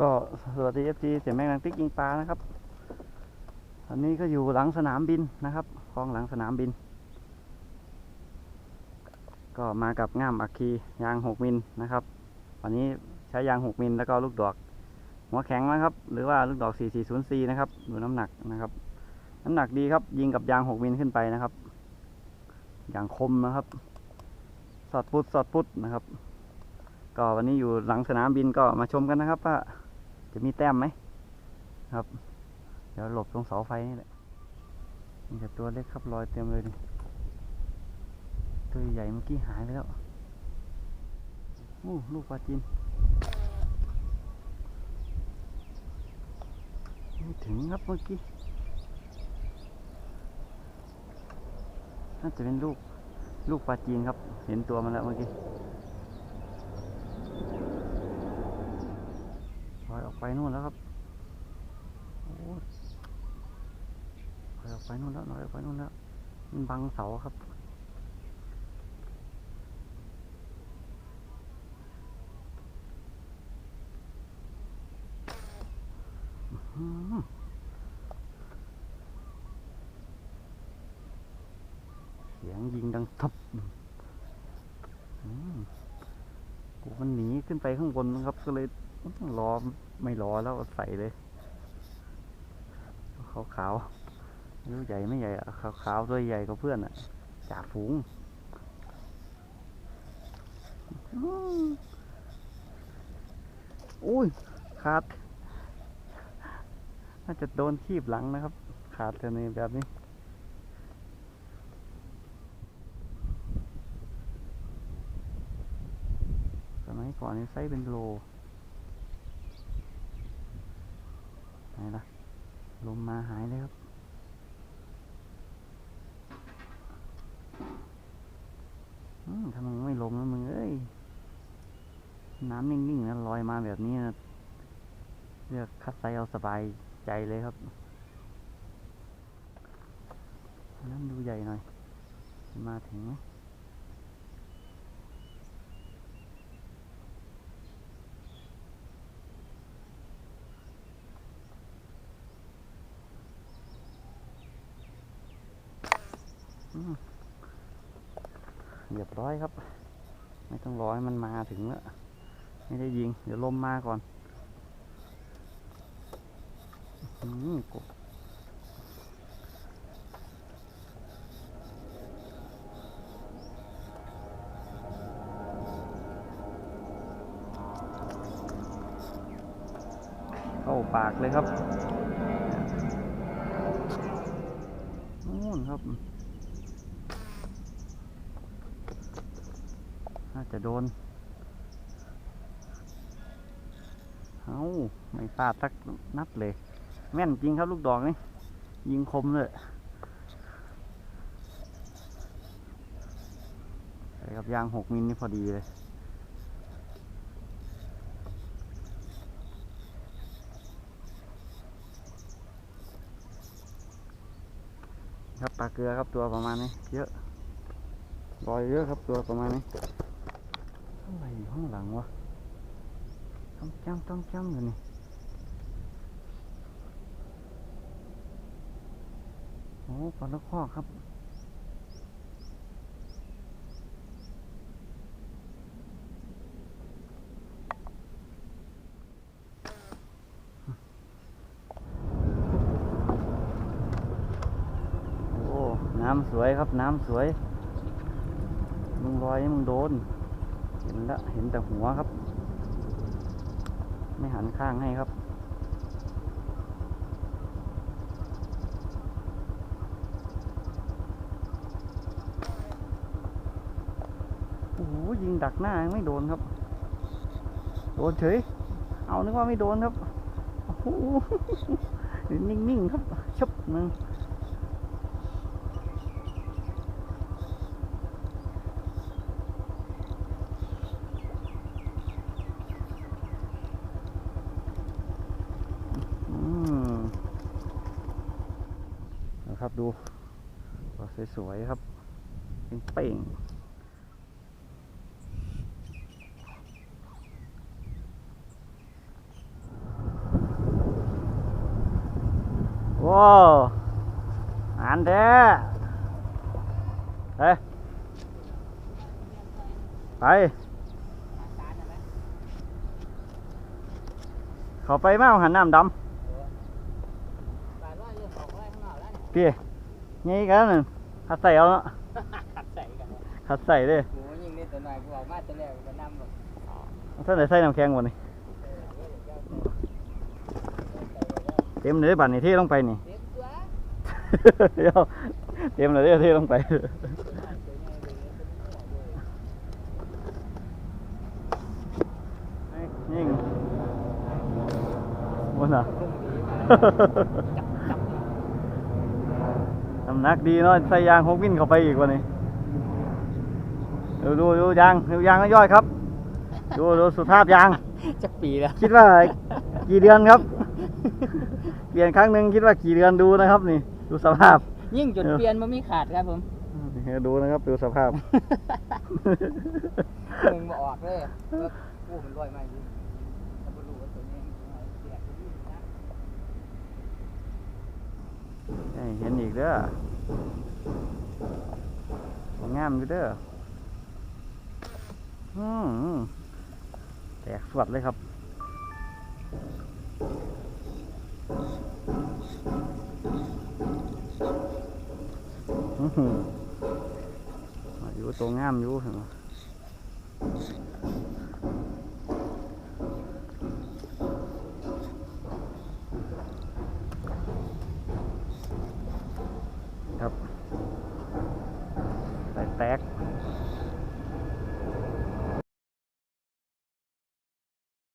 ก็สวัสดีเอฟซีเสียแมงนังติ๊กยิงปลานะครับอันนี้ก็อยู่หลังสนามบินนะครับคลองหลังสนามบิน ก็มากับง่ามอัคคียาง6มิลนะครับ วันนี้ใช้ยาง6มิลแล้วก็ลูกดอก หัวแข็งนะครับ หรือว่าลูกดอก 4404นะครับ ดูน้ำหนักนะครับ น้ำหนักดีครับ ยิงกับยาง6มิลขึ้นไปนะครับ อย่างคมนะครับ สอดปุดสอดปุดนะครับก็วันนี้อยู่หลังสนามบินก็มาชมกันนะครับว่า จะมีแต้มไหมครับ เดี๋ยวหลบตรงเสาไฟนี่แหละมีแต่ตัวเล็กครับลอยเต็มเลยนี่ตัวใหญ่เมื่อกี้หายไปแล้วอู้ลูกปลาจีนไม่ถึงครับเมื่อกี้น่าจะเป็นลูกลูกปลาจีนครับ เห็นตัวมันแล้วเมื่อกี้ ลอยออก ไปนู่นแล้วครับโอ้ยลอยออกไปนู่นแล้วลอยออกไปนู่นแล้ว มันบังเสาครับ เสียงยิงดังทับกูมันหนีขึ้นไปข้างบนนะครับ ก็เลย รอไม่รอแล้วใส่เลยขาวขาวรู้ใหญ่ไม่ใหญ่อะขาวขาวตัวใหญ่กว่าเพื่อนอะจ่าฝูงอุ้ยขาด น่าจะโดนทีบหลังนะครับ ขาดตัวนี้แบบนี้สมัยก่อนนี่ไซส์เป็นโล ไหน ล่ะ ลมมาหายเลยครับอืมถ้ามึงไม่ลมแล้วมึงเอ้ย น้ำนิ่งๆนะลอยมาแบบนี้นะเลือกคัดไซเอาสบายใจเลยครับน้ำดูใหญ่หน่อย มาถึงไหม เรียบร้อยครับ ไม่ต้องรอให้มันมาถึงแล้วไม่ได้ยิง เดี๋ยวลมมาก่อนอืมกบเข้าปากเลยครับนู่นครับ น่า จะโดน เอาไม่พลาดสักนัดเลย แม่นจริงครับลูกดอกนี่ ยิงคมเลยกับยางหกมิลนี่พอดีเลยครับปลาเกลือครับตัวประมาณนี้เยอะรอยเยอะครับตัวประมาณนี้ งหลังวะต้องจ้ำต้องจ้ำอยู่นี่โอ้ปลาลูกคอกครับโอ้น้ำสวยครับ น้ำสวย มึงลอยมึงโดน เห็นล้วเห็นแต่หัวครับ ไม่หันข้างให้ครับ โอ้โหยิงดักหน้าไม่โดนครับ โดนเฉย เอานึกว่าไม่โดนครับโอ้โหนิ่งๆครับชบหนึ่ง ครับดูสวยๆครับเป่งว้าวอันเด้เฮ้ไป เขาไปมาหันน้ำดำ พี่งี้กันนึงขัดใส่เอาเนาะขัดใส่กันขัดใส่เลยกูยิงนี่ตัวหน่อยกูออกมาตัวแรกก็นำแบบท่านไหนใส่น้ำแข็งหมดนี่เต็มเลยบัตรนี่เทลงไปนี่เด็กตัวเดี๋ยวเต็มเลยเดี๋ยวเทลงไปยิงบนอะ น้ำหนักดีเนาะใส่ยางหกมิลเข้าไปอีกวันนี้ดูดูดูยางดูยางก็ย่อยครับ ดูดูสุภาพยางจักปีแล้วคิดว่ากี่เดือนครับ เปลี่ยนครั้งหนึ่งคิดว่ากี่เดือนดูนะครับ นี่ ดูสภาพ ยิ่งจุดเปลี่ยนมันมีขาดครับผมดูนะครับดูสภาพมึงบออกเลยว่ากูมันรวยมากอยู่ถ้าบ่รู้ว่าตัวนี้มันเสียตัวนี้นะ ให้ เห็นอีกเด้องามอยู่เด้อแตกสวดเลยครับอือหืออยู่ตัวงามอยู่เห็นไหม